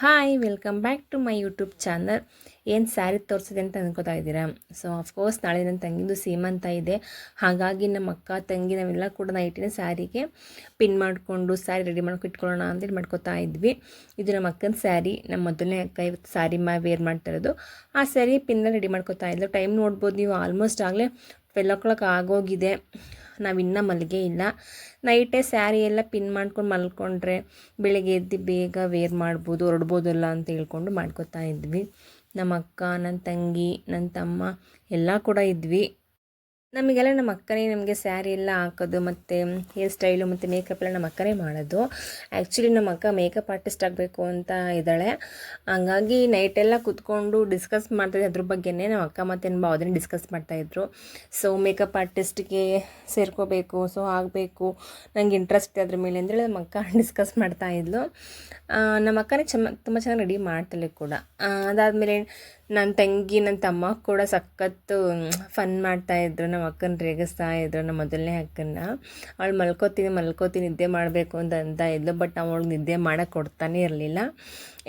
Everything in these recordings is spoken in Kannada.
Hi welcome back to my YouTube channel ಏನು ಸ್ಯಾರಿ ತೋರಿಸಿದೆ ಅಂತ ಅನ್ಕೋತಾ ಇದ್ದೀರಾ? ಸೊ ಅಫ್ಕೋರ್ಸ್ ನಾಳೆ ನನ್ನ ತಂಗಿದು ಸೀಮಂತ ಇದೆ. ಹಾಗಾಗಿ ನಮ್ಮ ಅಕ್ಕ, ತಂಗಿ ನಾವೆಲ್ಲ ಕೂಡ ನೈಟಿನ ಸ್ಯಾರಿಗೆ ಪಿನ್ ಮಾಡಿಕೊಂಡು ಸ್ಯಾರಿ ರೆಡಿ ಮಾಡ್ಕೊ ಇಟ್ಕೊಳ್ಳೋಣ ಅಂತೇಳಿ ಮಾಡ್ಕೋತಾ ಇದ್ವಿ. ಇದು ನಮ್ಮ ಅಕ್ಕನ ಸ್ಯಾರಿ ನಮ್ಮ ಮೊದಲನೇ ಅಕ್ಕ ಇವತ್ತು ಸ್ಯಾರಿ ಮಾ ವೇರ್ ಮಾಡ್ತಾ ಇರೋದು. ಆ ಸ್ಯಾರಿ ಪಿನ್ನ ರೆಡಿ ಮಾಡ್ಕೋತಾ ಇದ್ಲು. ಟೈಮ್ ನೋಡ್ಬೋದು, ನೀವು ಆಲ್ಮೋಸ್ಟ್ ಆಗಲೇ ಟ್ವೆಲ್ ಓ ಕ್ಲಾಕ್ ಆಗೋಗಿದೆ. ನಾವಿನ್ನೂ ಮಲ್ಲಿಗೆ ಇಲ್ಲ. ನೈಟೇ ಸ್ಯಾರಿ ಎಲ್ಲ ಪಿನ್ ಮಾಡ್ಕೊಂಡು ಮಲ್ಕೊಂಡ್ರೆ ಬೆಳಗ್ಗೆ ಎದ್ದು ಬೇಗ ವೇರ್ ಮಾಡ್ಬೋದು ಹೊರಡ್ಬೋದಲ್ಲ ಅಂತ ಹೇಳ್ಕೊಂಡು ಮಾಡ್ಕೊತಾ ಇದ್ವಿ. ನಮ್ಮ ಅಕ್ಕ ನನ್ನ ತಂಗಿ ನನ್ನ ತಮ್ಮ ಎಲ್ಲ ಕೂಡ ಇದ್ವಿ. ನಮಗೆಲ್ಲ ನಮ್ಮ ಅಕ್ಕನೇ ನಮಗೆ ಸ್ಯಾರಿ ಎಲ್ಲ ಹಾಕೋದು ಮತ್ತು ಹೇರ್ ಸ್ಟೈಲು ಮತ್ತು ಮೇಕಪ್ ಎಲ್ಲ ನಮ್ಮ ಅಕ್ಕನೇ ಮಾಡೋದು. ಆ್ಯಕ್ಚುಲಿ ನಮ್ಮ ಅಕ್ಕ ಮೇಕಪ್ ಆರ್ಟಿಸ್ಟ್ ಆಗಬೇಕು ಅಂತ ಇದ್ದಾಳೆ. ಹಂಗಾಗಿ ನೈಟೆಲ್ಲ ಕೂತ್ಕೊಂಡು ಡಿಸ್ಕಸ್ ಮಾಡ್ತಾಯಿದ್ದೆ ಅದ್ರ ಬಗ್ಗೆನೇ ನಮ್ಮ ಅಕ್ಕ ಮತ್ತು ನಮ್ಮ ಅದನ್ನೇ ಡಿಸ್ಕಸ್ ಮಾಡ್ತಾಯಿದ್ರು ಸೊ ಮೇಕಪ್ ಆರ್ಟಿಸ್ಟ್ಗೆ ಸೇರ್ಕೋಬೇಕು ಸೊ ಆಗಬೇಕು. ನನಗೆ ಇಂಟ್ರೆಸ್ಟ್ ಇದೆ ಅದ್ರ ಮೇಲೆ ಅಂತೇಳಿ ನಮ್ಮ ಅಕ್ಕ ಡಿಸ್ಕಸ್ ಮಾಡ್ತಾಯಿದ್ಲು ನಮ್ಮ ಅಕ್ಕನೇ ಚೆನ್ನ ತುಂಬ ಚೆನ್ನಾಗಿ ರೆಡಿ ಮಾಡ್ತಾಳೆ ಕೂಡ. ಅದಾದಮೇಲೆ ನನ್ನ ತಂಗಿ ನನ್ನ ತಮ್ಮ ಕೂಡ ಸಖತ್ತು ಫನ್ ಮಾಡ್ತಾಯಿದ್ರು ನಮ್ಮ ಅಕ್ಕನ ರೇಗಿಸ್ತಾ ಇದ್ರು ನಮ್ಮ ಮೊದಲನೇ ಅಕ್ಕನ ಅವಳು ಮಲ್ಕೋತೀನಿ ಮಲ್ಕೋತೀನಿ, ನಿದ್ದೆ ಮಾಡಬೇಕು ಅಂತ ಅಂತ ಇದ್ಲು. ಬಟ್ ಅವಳಿಗೆ ನಿದ್ದೆ ಮಾಡೋಕೆ ಕೊಡ್ತಾನೆ ಇರಲಿಲ್ಲ.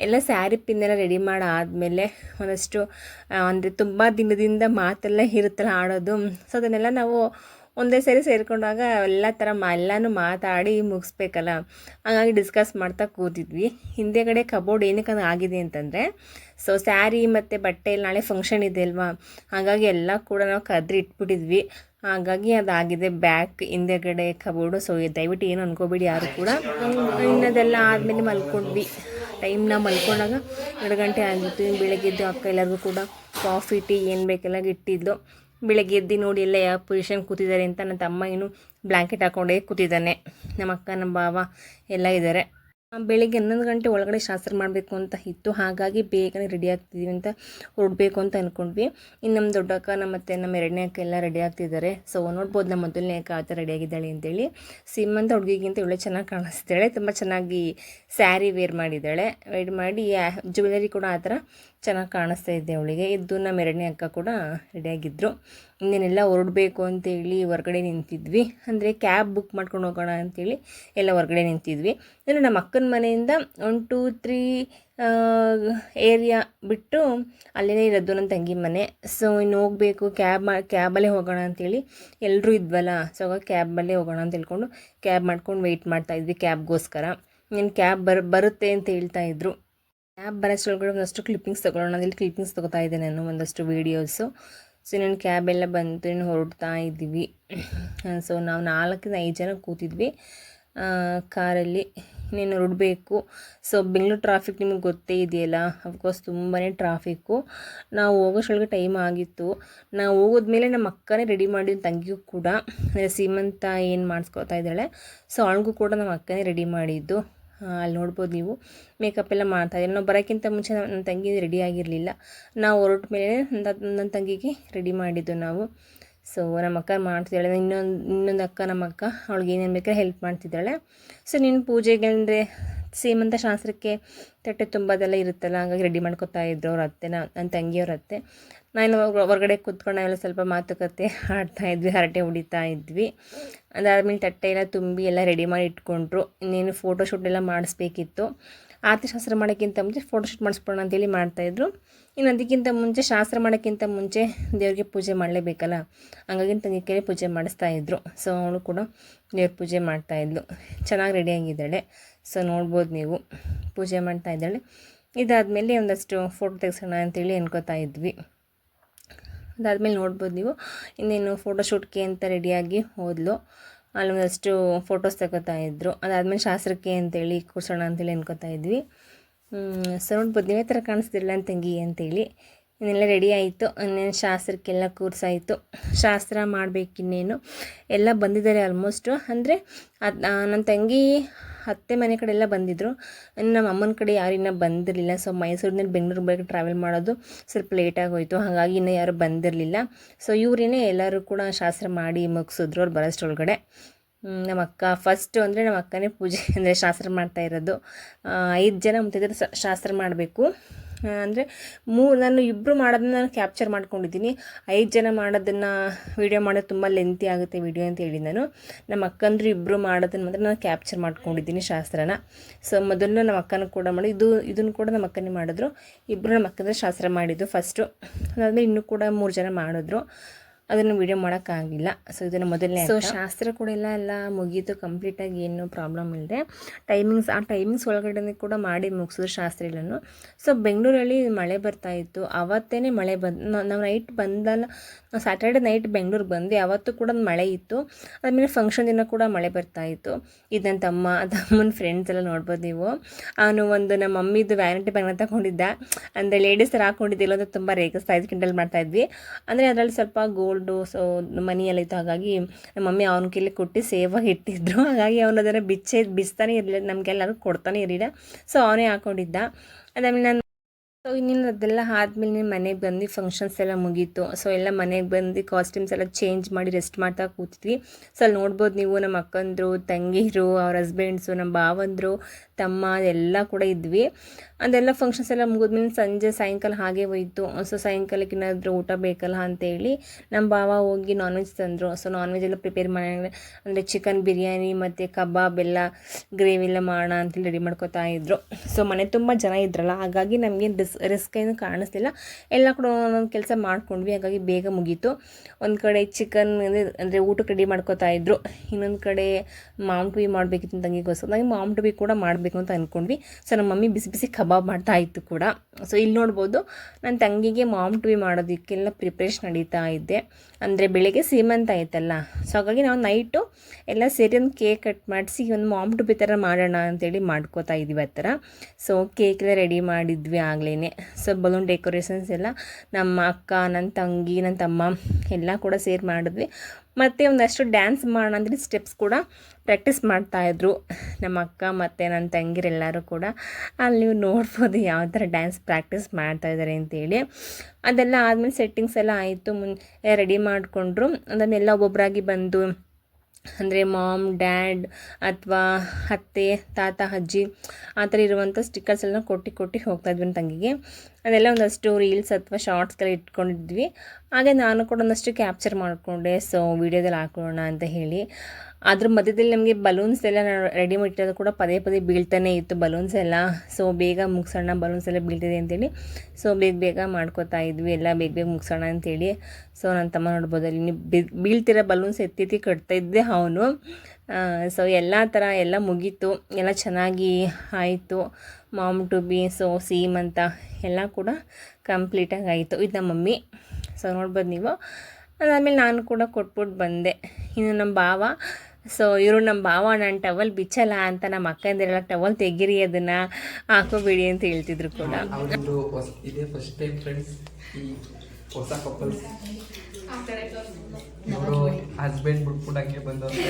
ಎಲ್ಲ ಸ್ಯಾರಿ ಪಿನ್ನೆಲ್ಲ ರೆಡಿ ಮಾಡಿ ಆದಮೇಲೆ ಒಂದಷ್ಟು ಅಂದರೆ ತುಂಬ ದಿನದಿಂದ ಮಾತೆಲ್ಲ ಇರುತ್ತಲ್ಲ ಆಡೋದು. ಸೊ ಅದನ್ನೆಲ್ಲ ನಾವು ಒಂದೇ ಸರಿ ಸೇರಿಕೊಂಡಾಗ ಎಲ್ಲ ಥರ ಮಾ, ಎಲ್ಲನೂ ಮಾತಾಡಿ ಮುಗಿಸ್ಬೇಕಲ್ಲ. ಹಾಗಾಗಿ ಡಿಸ್ಕಸ್ ಮಾಡ್ತಾ ಕೂತಿದ್ವಿ. ಹಿಂದೆಗಡೆ ಕಬೋರ್ಡ್ ಏನಕ್ಕೆ ಆಗಿದೆ ಅಂತಂದರೆ, ಸೊ ಸ್ಯಾರಿ ಮತ್ತು ಬಟ್ಟೆ ನಾಳೆ ಫಂಕ್ಷನ್ ಇದೆ ಅಲ್ವಾ? ಹಾಗಾಗಿ ಎಲ್ಲ ಕೂಡ ನಾವು ಕದ್ರಿ ಇಟ್ಬಿಟ್ಟಿದ್ವಿ. ಹಾಗಾಗಿ ಅದಾಗಿದೆ ಬ್ಯಾಕ್ ಹಿಂದೆಗಡೆ ಕಬೋರ್ಡು. ಸೊ ದಯವಿಟ್ಟು ಏನು ಅನ್ಕೋಬೇಡಿ ಯಾರು ಕೂಡ. ಇನ್ನದೆಲ್ಲ ಆದಮೇಲೆ ಮಲ್ಕೊಂಡ್ವಿ. ಟೈಮ್ನ ಮಲ್ಕೊಂಡಾಗ ಎರಡು ಗಂಟೆ ಆಗಿತ್ತು. ಬೆಳಗ್ಗೆದ್ದು ಅಕ್ಕ ಎಲ್ಲರಿಗೂ ಕೂಡ ಕಾಫಿ, ಟೀ ಏನು ಬೇಕೆಲ್ಲ ಇಟ್ಟಿದ್ಲು. ಬೆಳಗ್ಗೆ ಎದ್ದು ನೋಡಿ ಎಲ್ಲ ಯಾವ ಪೊಸಿಷನ್ ಕೂತಿದ್ದಾರೆ ಅಂತ ನನ್ನ ತಮ್ಮ ಏನು ಬ್ಲ್ಯಾಂಕೆಟ್ ಹಾಕೊಂಡೇ ಕೂತಿದ್ದಾನೆ. ನಮ್ಮ ಅಕ್ಕ, ನಮ್ಮ ಭಾವ ಎಲ್ಲ ಇದ್ದಾರೆ. ಬೆಳಿಗ್ಗೆ ಹನ್ನೊಂದು ಗಂಟೆ ಒಳಗಡೆ ಶಾಸ್ತ್ರ ಮಾಡಬೇಕು ಅಂತ ಇತ್ತು. ಹಾಗಾಗಿ ಬೇಗನೆ ರೆಡಿ ಆಗ್ತಿದ್ದೀವಿ ಅಂತ ಹೊರಡಬೇಕು ಅಂತ ಅಂದ್ಕೊಂಡ್ವಿ ಇನ್ನು ನಮ್ಮ ದೊಡ್ಡಕ್ಕ ನಮ್ಮ ಮತ್ತೆ ನಮ್ಮ ಎರಡನೇ ಅಕ್ಕ ಎಲ್ಲ ರೆಡಿ ಆಗ್ತಿದ್ದಾರೆ. ಸೊ ನೋಡ್ಬೋದು ನಮ್ಮ ಮೊದಲನೇ ಅಕ್ಕ ಆ ಥರ ರೆಡಿಯಾಗಿದ್ದಾಳೆ ಅಂತೇಳಿ. ಸಿಮ್ಮಂತ ಹುಡುಗಿಗಿಂತ ಇವಳೆ ಚೆನ್ನಾಗಿ ಕಾಣಿಸ್ತಾಳೆ ತುಂಬ ಚೆನ್ನಾಗಿ ಸ್ಯಾರಿ ವೇರ್ ಮಾಡಿದ್ದಾಳೆ. ವೇರ್ ಮಾಡಿ ಜ್ಯುವೆಲರಿ ಕೂಡ ಆ ಥರ ಚೆನ್ನಾಗಿ ಕಾಣಿಸ್ತಾ ಇದ್ದೆ ಅವಳಿಗೆ. ಇದ್ದು ನಮ್ಮ ಎರಡನೇ ಅಕ್ಕ ಕೂಡ ರೆಡಿಯಾಗಿದ್ದರು ಇನ್ನೇನೆಲ್ಲ ಹೊರಡಬೇಕು ಅಂತೇಳಿ ಹೊರಗಡೆ ನಿಂತಿದ್ವಿ. ಅಂದರೆ ಕ್ಯಾಬ್ ಬುಕ್ ಮಾಡ್ಕೊಂಡು ಹೋಗೋಣ ಅಂತೇಳಿ ಎಲ್ಲ ಹೊರಗಡೆ ನಿಂತಿದ್ವಿ. ಅಂದರೆ ನಮ್ಮ ಅಕ್ಕನ ಮನೆಯಿಂದ ಒನ್ ಟೂ ತ್ರೀ ಏರಿಯಾ ಬಿಟ್ಟು ಅಲ್ಲೇ ಇರೋದು ನನ್ನ ತಂಗಿ ಮನೆ. ಸೊ ಇನ್ನು ಹೋಗಬೇಕು, ಕ್ಯಾಬ್ ಮಾ, ಕ್ಯಾಬಲ್ಲೇ ಹೋಗೋಣ ಅಂತೇಳಿ ಎಲ್ಲರೂ ಇದ್ವಲ್ಲ. ಸೊ ಕ್ಯಾಬಲ್ಲೇ ಹೋಗೋಣ ಅಂತ ಹೇಳ್ಕೊಂಡು, ಕ್ಯಾಬ್ ಮಾಡ್ಕೊಂಡು ವೆಯ್ಟ್ ಮಾಡ್ತಾಯಿದ್ವಿ ಕ್ಯಾಬ್ಗೋಸ್ಕರ. ನಿನ್ನ ಕ್ಯಾಬ್ ಬರ್, ಬರುತ್ತೆ ಅಂತ ಹೇಳ್ತಾ ಇದ್ರು. ಕ್ಯಾಬ್ ಬರೋಷ್ಟೊಳಗಡೆ ಒಂದಷ್ಟು ಕ್ಲಿಪ್ಪಿಂಗ್ಸ್ ತೊಗೊಳ್ಳೋಣ. ಇಲ್ಲಿ ಕ್ಲಿಪ್ಪಿಂಗ್ಸ್ ತೊಗೋತಾ ಇದ್ದೆ ನಾನು ಒಂದಷ್ಟು ವೀಡಿಯೋಸು ಸೊ ಇನ್ನೊಂದು ಕ್ಯಾಬ್ ಎಲ್ಲ ಬಂತು ಇನ್ನು ಹೊರಡ್ತಾ ಇದ್ದೀವಿ. ಸೊ ನಾವು ನಾಲ್ಕಿಂದ ಐದು ಜನ ಕೂತಿದ್ವಿ. ಕಾರಲ್ಲಿ ಇನ್ನೇನು ಹೊರಡಬೇಕು. ಸೊ ಬೆಂಗಳೂರು ಟ್ರಾಫಿಕ್ ನಿಮಗೆ ಗೊತ್ತೇ ಇದೆಯಲ್ಲ? ಅಫ್ಕೋರ್ಸ್ ತುಂಬಾ ಟ್ರಾಫಿಕ್ಕು ನಾವು ಹೋಗೋಷ್ಟೊಳಗೆ ಟೈಮ್ ಆಗಿತ್ತು. ನಾವು ಹೋಗೋದ್ಮೇಲೆ ನಮ್ಮ ಅಕ್ಕನೇ ರೆಡಿ ಮಾಡಿದ ತಂಗಿಗೂ ಕೂಡ. ಸೀಮಂತ ಏನು ಮಾಡಿಸ್ಕೊತಾ ಇದ್ದಾಳೆ. ಸೊ ಅವಳಿಗೂ ಕೂಡ ನಮ್ಮ ಅಕ್ಕನೇ ರೆಡಿ ಮಾಡಿದ್ದು. ಅಲ್ಲಿ ನೋಡ್ಬೋದು ನೀವು. ಮೇಕಪ್ ಎಲ್ಲ ಮಾಡ್ತಾಯಿದ್ರು ನಾವು ಬರೋಕ್ಕಿಂತ ಮುಂಚೆ ನನ್ನ ತಂಗಿ ರೆಡಿ ಆಗಿರಲಿಲ್ಲ. ನಾವು ಹೊರಟ ಮೇಲೆ ನನ್ನ ತಂಗಿಗೆ ರೆಡಿ ಮಾಡಿದ್ದು ನಾವು. ಸೊ ನಮ್ಮ ಅಕ್ಕ ಮಾಡ್ತಿದ್ದಾಳೆ. ಇನ್ನೊಂದು ಇನ್ನೊಂದು ಅಕ್ಕ ನಮ್ಮ ಅಕ್ಕ, ಅವಳಿಗೆ ಏನೇನು ಬೇಕಾದ್ರೆ ಹೆಲ್ಪ್ ಮಾಡ್ತಿದ್ದಾಳೆ. ಸೊ ನಿನ್ನ ಪೂಜೆಗೆ ಅಂದರೆ ಸೀಮಂತ ಶಾಸ್ತ್ರಕ್ಕೆ ತಟ್ಟೆ ತುಂಬದೆಲ್ಲ ಇರುತ್ತಲ್ಲ, ಹಾಗಾಗಿ ರೆಡಿ ಮಾಡ್ಕೊತಾ ಇದ್ರು ಅವ್ರ ಅತ್ತೆ ನನ್ನ ತಂಗಿಯವ್ರ ಅತ್ತೆ. ನಾನು ಹೊರಗಡೆ ಕೂತ್ಕೊಂಡು ನಾವೆಲ್ಲ ಸ್ವಲ್ಪ ಮಾತುಕತೆ ಆಡ್ತಾ ಇದ್ವಿ, ಹರಟೆ ಹೊಡಿತಾ ಇದ್ವಿ. ಅದಾದಮೇಲೆ ತಟ್ಟೆ ಎಲ್ಲ ತುಂಬಿ ಎಲ್ಲ ರೆಡಿ ಮಾಡಿ ಇಟ್ಕೊಂಡ್ರು. ಇನ್ನೇನು ಫೋಟೋಶೂಟ್ ಎಲ್ಲ ಮಾಡಿಸ್ಬೇಕಿತ್ತು. ಆರತಿ ಮಾಡೋಕ್ಕಿಂತ ಮುಂಚೆ ಫೋಟೋಶೂಟ್ ಮಾಡಿಸ್ಬೋಣ ಅಂತೇಳಿ ಮಾಡ್ತಾಯಿದ್ರು. ಇನ್ನು ಅದಕ್ಕಿಂತ ಮುಂಚೆ ಶಾಸ್ತ್ರ ಮಾಡೋಕ್ಕಿಂತ ಮುಂಚೆ ದೇವ್ರಿಗೆ ಪೂಜೆ ಮಾಡಲೇಬೇಕಲ್ಲ? ಹಂಗಾಗಿ ತಂಗಿ ಕೈಲಿ ಪೂಜೆ ಮಾಡಿಸ್ತಾ ಇದ್ರು ಸೊ ಅವಳು ಕೂಡ ದೇವ್ರ ಪೂಜೆ ಮಾಡ್ತಾಯಿದ್ಲು. ಚೆನ್ನಾಗಿ ರೆಡಿಯಾಗಿದ್ದಾಳೆ ಸೊ ನೋಡ್ಬೋದು ನೀವು. ಪೂಜೆ ಮಾಡ್ತಾ ಇದ್ದಾಳೆ ಇದಾದಮೇಲೆ ಒಂದಷ್ಟು ಫೋಟೋ ತೆಗೆಸೋಣ ಅಂತೇಳಿ ಅನ್ಕೋತಾ ಇದ್ವಿ. ಅದಾದಮೇಲೆ ನೋಡ್ಬೋದು ನೀವು. ಇನ್ನೇನು ಫೋಟೋಶೂಟ್ಗೆ ಅಂತ ರೆಡಿಯಾಗಿ ಹೋದ್ಲು? ಅಲ್ಲಿ ಒಂದಷ್ಟು ಫೋಟೋಸ್ ತಗೋತಾ ಇದ್ದರು ಅದಾದಮೇಲೆ ಶಾಸ್ತ್ರಕ್ಕೆ ಅಂತೇಳಿ ಕೂರ್ಸೋಣ ಅಂತೇಳಿ ಅನ್ಕೋತಾ ಇದ್ವಿ. ಸೌಂಡ್ ನೋಡ್ಬೋದು ನೀವೇ ಥರ ಕಾಣಿಸ್ತಿರಲ್ಲ ತಂಗಿ ಅಂತೇಳಿ. ಇನ್ನೆಲ್ಲ ರೆಡಿ ಆಯಿತು. ಇನ್ನೇನು ಶಾಸ್ತ್ರಕ್ಕೆಲ್ಲ ಕೂರ್ಸಾಯಿತು. ಶಾಸ್ತ್ರ ಮಾಡಬೇಕಿನ್ನೇನು ಎಲ್ಲ ಬಂದಿದ್ದಾರೆ ಆಲ್ಮೋಸ್ಟು ಅಂದರೆ ಅದು ನನ್ನ ತಂಗಿ ಅತ್ತೆ ಮನೆ ಕಡೆ ಎಲ್ಲ ಬಂದಿದ್ದರು ನಮ್ಮ ಅಮ್ಮನ ಕಡೆ ಯಾರು ಇನ್ನೂ ಬಂದಿರಲಿಲ್ಲ. ಸೊ ಮೈಸೂರಿನಲ್ಲಿ ಬೆಂಗಳೂರು ಬಗ್ಗೆ ಟ್ರಾವೆಲ್ ಮಾಡೋದು ಸ್ವಲ್ಪ ಲೇಟಾಗಿ ಹೋಯಿತು. ಹಾಗಾಗಿ ಇನ್ನೂ ಯಾರು ಬಂದಿರಲಿಲ್ಲ. ಸೊ ಇವರೇನೇ ಎಲ್ಲರೂ ಕೂಡ ಶಾಸ್ತ್ರ ಮಾಡಿ ಮುಗಿಸಿದ್ರು ಅವ್ರು ಬರೋಷ್ಟರೊಳಗಡೆ ಹ್ಮ್, ನಮ್ಮ ಅಕ್ಕ ಫಸ್ಟು ಅಂದರೆ ನಮ್ಮ ಅಕ್ಕನೇ ಪೂಜೆ ಅಂದರೆ ಶಾಸ್ತ್ರ ಮಾಡ್ತಾ ಇರೋದು. ಐದು ಜನ ಮುತ್ತೈದೆಯರು ಸ- ಶಾಸ್ತ್ರ ಮಾಡಬೇಕು. ಅಂದರೆ ಮೂ, ನಾನು ಇಬ್ಬರು ಮಾಡೋದನ್ನ ನಾನು ಕ್ಯಾಪ್ಚರ್ ಮಾಡ್ಕೊಂಡಿದ್ದೀನಿ. ಐದು ಜನ ಮಾಡೋದನ್ನು ವೀಡಿಯೋ ಮಾಡೋದು ತುಂಬ ಲೆಂತಿ ಆಗುತ್ತೆ ವಿಡಿಯೋ ಅಂತ ಹೇಳಿ ನಾನು. ನಮ್ಮ ಅಕ್ಕಂದ್ರು ಇಬ್ಬರು ಮಾಡೋದನ್ನ ಮಾತ್ರ ನಾನು ಕ್ಯಾಪ್ಚರ್ ಮಾಡ್ಕೊಂಡಿದ್ದೀನಿ ಶಾಸ್ತ್ರನ. ಸೊ ಮೊದಲು ನಮ್ಮ ಅಕ್ಕನ ಕೂಡ ಮಾಡಿ, ಇದು, ಇದನ್ನು ಕೂಡ ನಮ್ಮ ಅಕ್ಕನೇ ಮಾಡಿದ್ರು. ಇಬ್ಬರು ನಮ್ಮ ಅಕ್ಕಂದ್ರೆ ಶಾಸ್ತ್ರ ಮಾಡಿದ್ದು ಫಸ್ಟು ಅದಾದಮೇಲೆ ಇನ್ನೂ ಕೂಡ ಮೂರು ಜನ ಮಾಡಿದ್ರು. ಅದನ್ನು ವೀಡಿಯೋ ಮಾಡೋಕ್ಕಾಗಿಲ್ಲ. ಸೊ ಇದನ್ನು ಮೊದಲನೇ ಸೊ ಶಾಸ್ತ್ರ ಕೂಡ ಎಲ್ಲ ಎಲ್ಲ ಮುಗೀತು ಕಂಪ್ಲೀಟಾಗಿ ಏನು ಪ್ರಾಬ್ಲಮ್ ಇಲ್ಲದೆ ಟೈಮಿಂಗ್ಸ್ ಆ ಟೈಮಿಂಗ್ಸ್ ಒಳಗಡೆ ಕೂಡ ಮಾಡಿ ಮುಗಿಸಿದ್ರು ಶಾಸ್ತ್ರ ಎಲ್ಲನೂ ಸೊ ಬೆಂಗಳೂರಲ್ಲಿ ಮಳೆ ಬರ್ತಾ ಇತ್ತು. ಅವತ್ತೇ ಮಳೆ ಬಂದು ನಾವು ನೈಟ್ ಬಂದಲ್ಲ ನಾವು ಸ್ಯಾಟರ್ಡೆ ನೈಟ್ ಬೆಂಗಳೂರಿಗೆ ಬಂದು ಅವತ್ತು ಕೂಡ ಮಳೆ ಇತ್ತು. ಆದಮೇಲೆ ಫಂಕ್ಷನ್ ದಿನ ಕೂಡ ಮಳೆ ಬರ್ತಾ ಇತ್ತು. ಇದು ನನ್ನ ತಮ್ಮ ತಮ್ಮನ ಫ್ರೆಂಡ್ಸ್ ಎಲ್ಲ ನೋಡ್ಬೋದು ನೀವು. ಅವನು ಒಂದು ನಮ್ಮ ಮಮ್ಮಿದು ವ್ಯಾನಿಟಿ ಬ್ಯಾಗ್ನ ತಗೊಂಡಿದ್ದ. ಅಂದರೆ ಲೇಡೀಸ್ ಥರ ಹಾಕೊಂಡಿದ್ದಿಲ್ಲ ಅಂತ ತುಂಬ ರೇಗಿಸ್ತಾ ಇದ್ದು ಕಿಂಡಲ್ ಮಾಡ್ತಾ ಇದ್ವಿ. ಅಂದರೆ ಅದರಲ್ಲಿ ಸ್ವಲ್ಪ ಗೋಲ್ಡು ಸೊ ಮನೆಯಲ್ಲಿತ್ತು ಹಾಗಾಗಿ ನಮ್ಮ ಮಮ್ಮಿ ಅವ್ನ ಕೈಲಿ ಕೊಟ್ಟು ಸೇವಾಗಿ ಇಟ್ಟಿದ್ರು. ಹಾಗಾಗಿ ಅವನು ಅದನ್ನು ಬಿಚ್ಚೆ ಬಿಚ್ತಾನೆ ಇರಲಿಲ್ಲ ನಮಗೆಲ್ಲರೂ ಕೊಡ್ತಾನೆ ಇರಲಿಲ್ಲ. ಸೊ ಅವನೇ ಹಾಕೊಂಡಿದ್ದ. ಅದಾದ್ಮೇಲೆ ನಾನು ಸೊ ಇನ್ನೇನು ಅದೆಲ್ಲ ಆದಮೇಲೆ ನೀನು ಮನೆಗೆ ಬಂದು ಫಂಕ್ಷನ್ಸ್ ಎಲ್ಲ ಮುಗೀತು. ಸೊ ಎಲ್ಲ ಮನೆಗೆ ಬಂದು ಕಾಸ್ಟ್ಯೂಮ್ಸ್ ಎಲ್ಲ ಚೇಂಜ್ ಮಾಡಿ ರೆಸ್ಟ್ ಮಾಡ್ತಾ ಕೂತಿದ್ವಿ. ಸೊ ಅಲ್ಲಿ ನೋಡ್ಬೋದು ನೀವು ನಮ್ಮ ಅಕ್ಕಂದರು, ತಂಗಿರು, ಅವ್ರ ಹಸ್ಬೆಂಡ್ಸು ನಮ್ಮ ಭಾವಂದರು, ತಮ್ಮ ಎಲ್ಲ ಕೂಡ ಇದ್ವಿ. ಅದೆಲ್ಲ ಫಂಕ್ಷನ್ಸ್ ಎಲ್ಲ ಮುಗಿದ್ಮೇಲೆ ಸಂಜೆ ಸಾಯಂಕಾಲ ಹಾಗೆ ಹೋಯಿತು. ಸೊ ಸಾಯಂಕಾಲಕ್ಕೆ ಊಟ ಬೇಕಲ್ಲ ಅಂತೇಳಿ ನಮ್ಮ ಭಾವ ಹೋಗಿ ನಾನ್ ವೆಜ್ ತಂದರು. ಸೊ ನಾನ್ ವೆಜ್ ಎಲ್ಲ ಪ್ರಿಪೇರ್ ಮಾಡಿ, ಅಂದರೆ ಚಿಕನ್ ಬಿರಿಯಾನಿ ಮತ್ತು ಕಬಾಬ್ ಎಲ್ಲ ಗ್ರೇವಿ ಎಲ್ಲ ಮಾಡೋಣ ಅಂತೇಳಿ ರೆಡಿ ಮಾಡ್ಕೊತಾ ಇದ್ದರು ಸೊ ಮನೆ ತುಂಬ ಜನ ಇದ್ರಲ್ಲ, ಹಾಗಾಗಿ ನಮಗೆ ರಿಸ್ ರಿಸ್ಕ್ ಏನು ಕಾಣಿಸ್ತಿಲ್ಲ ಎಲ್ಲ ಕೂಡ ಒಂದೊಂದು ಕೆಲಸ ಮಾಡ್ಕೊಂಡ್ವಿ, ಹಾಗಾಗಿ ಬೇಗ ಮುಗೀತು. ಒಂದು ಕಡೆ ಚಿಕನ್ ಅಂದರೆ ಊಟಕ್ಕೆ ರೆಡಿ ಮಾಡ್ಕೊತಾ ಇದ್ದರು ಇನ್ನೊಂದು ಕಡೆ ಮಾಮ್ ಟು ಮಾಡಬೇಕಿತ್ತು ತಂಗಿಗೋಸ್ಕರ. ನನಗೆ ಮಾಮ್ ಟು ಕೂಡ ಮಾಡಬೇಕು ಅಂತ ಅಂದ್ಕೊಂಡ್ವಿ ಸೊ ನಮ್ಮ ಮಮ್ಮಿ ಬಿಸಿ ಬಿಸಿ ಕಬಾಬ್ ಮಾಡ್ತಾ ಇತ್ತು ಕೂಡ. ಸೊ ಇಲ್ಲಿ ನೋಡ್ಬೋದು ನನ್ನ ತಂಗಿಗೆ ಮಾಮ್ ಟು ಮಾಡೋದಕ್ಕೆಲ್ಲ ಪ್ರಿಪ್ರೇಷನ್ ನಡೀತಾ ಇದ್ದೆ ಅಂದರೆ ಬೆಳಿಗ್ಗೆ ಸೀಮಂತ ಆಯ್ತಲ್ಲ ಸೊ ಹಾಗಾಗಿ ನಾವು ನೈಟು ಎಲ್ಲ ಸೇರಿ ಒಂದು ಕೇಕ್ ಕಟ್ ಮಾಡಿಸಿ ಒಂದು ಮಾಮ್ ಟು ಬಿ ಥರ ಮಾಡೋಣ ಅಂತೇಳಿ ಮಾಡ್ಕೋತಾ ಇದ್ದೀವಿ ಆ ಥರ ಸೊ ಕೇಕ್ ರೆಡಿ ಮಾಡಿದ್ವಿ ಆಗ್ಲೇ ಸೊ ಬಲೂನ್ ಡೆಕೋರೇಷನ್ಸ್ ಎಲ್ಲ ನಮ್ಮ ಅಕ್ಕ ನನ್ನ ತಂಗಿ ನನ್ನ ತಮ್ಮ ಎಲ್ಲ ಕೂಡ ಸೇರಿ ಮಾಡಿದ್ವಿ. ಮತ್ತು ಒಂದಷ್ಟು ಡ್ಯಾನ್ಸ್ ಮಾಡೋಣ ಅಂದರೆ ಸ್ಟೆಪ್ಸ್ ಕೂಡ ಪ್ರಾಕ್ಟೀಸ್ ಮಾಡ್ತಾಯಿದ್ರು ನಮ್ಮ ಅಕ್ಕ ಮತ್ತು ನನ್ನ ತಂಗಿರೆಲ್ಲರೂ ಕೂಡ. ಅಲ್ಲಿ ನೀವು ನೋಡ್ಬೋದು ಯಾವ ಥರ ಡ್ಯಾನ್ಸ್ ಪ್ರಾಕ್ಟೀಸ್ ಮಾಡ್ತಾಯಿದ್ದಾರೆ ಅಂತೇಳಿ ಅದೆಲ್ಲ ಆದಮೇಲೆ ಸೆಟ್ಟಿಂಗ್ಸ್ ಎಲ್ಲ ಆಯಿತು. ಮುನ್, ರೆಡಿ ಮಾಡಿಕೊಂಡ್ರು. ಅದನ್ನೆಲ್ಲ ಒಬ್ಬೊಬ್ಬರಾಗಿ ಬಂದು ಅಂದರೆ ಮಾಮ್, ಡ್ಯಾಡ್ ಅಥವಾ ಅತ್ತೆ, ತಾತ, ಅಜ್ಜಿ, ಆ ಥರ ಇರುವಂಥ ಸ್ಟಿಕ್ಕರ್ಸ್ ಎಲ್ಲ ಕೊಟ್ಟು ಕೊಟ್ಟು ಹೋಗ್ತಾ ಇದ್ವಿ ನನ್ನ ತಂಗಿಗೆ. ಅದೆಲ್ಲ ಒಂದಷ್ಟು ರೀಲ್ಸ್ ಅಥವಾ ಶಾರ್ಟ್ಸ್ಗೆಲ್ಲ ಇಟ್ಕೊಂಡಿದ್ವಿ. ಹಾಗೆ ನಾನು ಕೂಡ ಒಂದಷ್ಟು ಕ್ಯಾಪ್ಚರ್ ಮಾಡಿಕೊಂಡೆ. ಸೊ ವೀಡಿಯೋದಲ್ಲಿ ಹಾಕೋಣ ಅಂತ ಹೇಳಿ. ಅದ್ರ ಮಧ್ಯದಲ್ಲಿ ನಮಗೆ ಬಲೂನ್ಸ್ ಎಲ್ಲ ರೆಡಿ ಮಾಡಿರೋದು ಕೂಡ ಪದೇ ಪದೇ ಬೀಳ್ತಾನೆ ಇತ್ತು ಬಲೂನ್ಸ್ ಎಲ್ಲ. ಸೊ ಬೇಗ ಮುಗಿಸೋಣ ಬಲೂನ್ಸ್ ಎಲ್ಲ ಬೀಳ್ತಿದೆ ಅಂತೇಳಿ. ಸೊ ಬೇಗ ಬೇಗ ಮಾಡ್ಕೋತಾ ಇದ್ವಿ. ಎಲ್ಲ ಬೇಗ ಬೇಗ ಮುಗಿಸೋಣ ಅಂತೇಳಿ. ಸೊ ನನ್ನ ತಮ್ಮ ನೋಡ್ಬೋದು, ಅಲ್ಲಿ ಬೀಳ್ತಿರೋ ಬಲೂನ್ಸ್ ಎತ್ತಿತ್ತಿ ಕಟ್ತಾ ಇದ್ದೆ ಅವನು. ಸೊ ಎಲ್ಲ ಥರ ಎಲ್ಲ ಮುಗೀತು. ಎಲ್ಲ ಚೆನ್ನಾಗಿ ಆಯಿತು. ಮಾಮ್ ಟು ಬಿ ಸೊ ಸೀಮ್ ಅಂತ ಎಲ್ಲ ಕೂಡ ಕಂಪ್ಲೀಟಾಗಿ ಆಯಿತು. ಇದು ನಮ್ಮ ಮಮ್ಮಿ. ಸೊ ನೋಡ್ಬೋದು ನೀವು. ಅದಾದಮೇಲೆ ನಾನು ಕೂಡ ಕೊಟ್ಬಿಟ್ಟು ಬಂದೆ. ಇನ್ನು ನಮ್ಮ ಭಾವ ಸೊ ಇವರು ನಮ್ಮ ಭಾವ ನಾನು ಟವಲ್ ಬಿಚ್ಚಲ್ಲ ಅಂತ ನಮ್ಮ ಅಕ್ಕಂದಿರಲ್ಲ ಟವಲ್ ತೆಗೀರಿ ಅದನ್ನು ಹಾಕೋಬೇಡಿ ಅಂತ ಹೇಳ್ತಿದ್ರು ಕೂಡ. ಇದೇ ಫಸ್ಟ್ ಟೈಮ್ ಫ್ರೆಂಡ್ಸ್ ಈ ಹೊಸ ಕಪಲ್ಸ್ ಇವರು ಹಸ್ಬೆಂಡ್ ಬಿಟ್ಬಿಟ್ಟು ಹಂಗೆ ಬಂದವ್ರು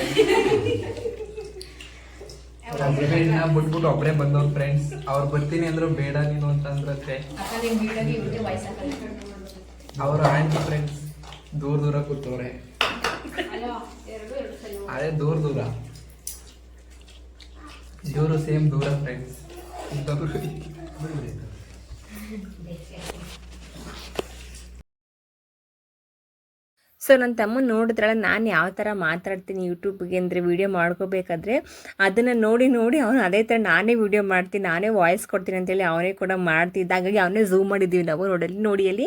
ಹಸ್ಬೆಂಡ್ನ ಬಿಟ್ಬಿಟ್ಟು ಒಬ್ಬರೇ ಬಂದವ್ರು ಫ್ರೆಂಡ್ಸ್ ಅವ್ರು ಬರ್ತೀನಿ ಅಂದ್ರು ಬೇಡ ನೀನು ಅಂತ ಅಂದ್ರತ್ತೆ. ಅವರು ಆಂಟಿ ಫ್ರೆಂಡ್ಸ್ ದೂರ ದೂರ ಕೂತವ್ರೆ. ಅದೇ ದೂರ ದೂರ. ಇವರು ಸೇಮ್ ದೂರ ಫ್ರೆಂಡ್ಸ್ ಸೊ ನನ್ನ ತಮ್ಮ ನೋಡಿದ್ರಲ್ಲ, ನಾನು ಯಾವ ಥರ ಮಾತಾಡ್ತೀನಿ ಯೂಟ್ಯೂಬ್ಗೆ ಅಂದರೆ ವೀಡಿಯೋ ಮಾಡ್ಕೋಬೇಕಾದ್ರೆ, ಅದನ್ನು ನೋಡಿ ನೋಡಿ ಅವನು ಅದೇ ಥರ ನಾನೇ ವೀಡಿಯೋ ಮಾಡ್ತೀನಿ, ನಾನೇ ವಾಯ್ಸ್ ಕೊಡ್ತೀನಿ ಅಂತೇಳಿ ಅವನೇ ಕೂಡ ಮಾಡ್ತಿದ್ದ ಹಾಗಾಗಿ ಅವನೇ ಝೂಮ್ ಮಾಡಿದ್ದೀವಿ ನಾವು ನೋಡಲ್ಲಿ ನೋಡಿ ಅಲ್ಲಿ.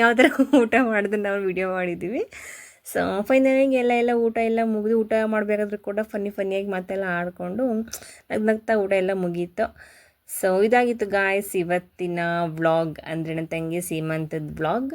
ಯಾವ ಥರ ಊಟ ಮಾಡೋದನ್ನು ನಾವು ವೀಡಿಯೋ ಮಾಡಿದ್ದೀವಿ. ಸೊ ಫೈನಲಾಗಿ ಎಲ್ಲ ಎಲ್ಲ ಊಟ, ಎಲ್ಲ ಮುಗಿದು ಊಟ ಮಾಡಬೇಕಾದ್ರೂ ಕೂಡ ಫನ್ನಿ ಫನ್ನಿಯಾಗಿ ಮತ್ತೆಲ್ಲ ಆಡಿಕೊಂಡು ನಗ್ ನಗ್ತಾ ಊಟ ಎಲ್ಲ ಮುಗೀತು. ಸೊ ಇದಾಗಿತ್ತು ಗಾಯ್ಸ್ ಇವತ್ತಿನ ವ್ಲಾಗ್ ಅಂದರೆ ನನ್ನ ತಂಗಿ ಸೀಮಂತದ ವ್ಲಾಗ್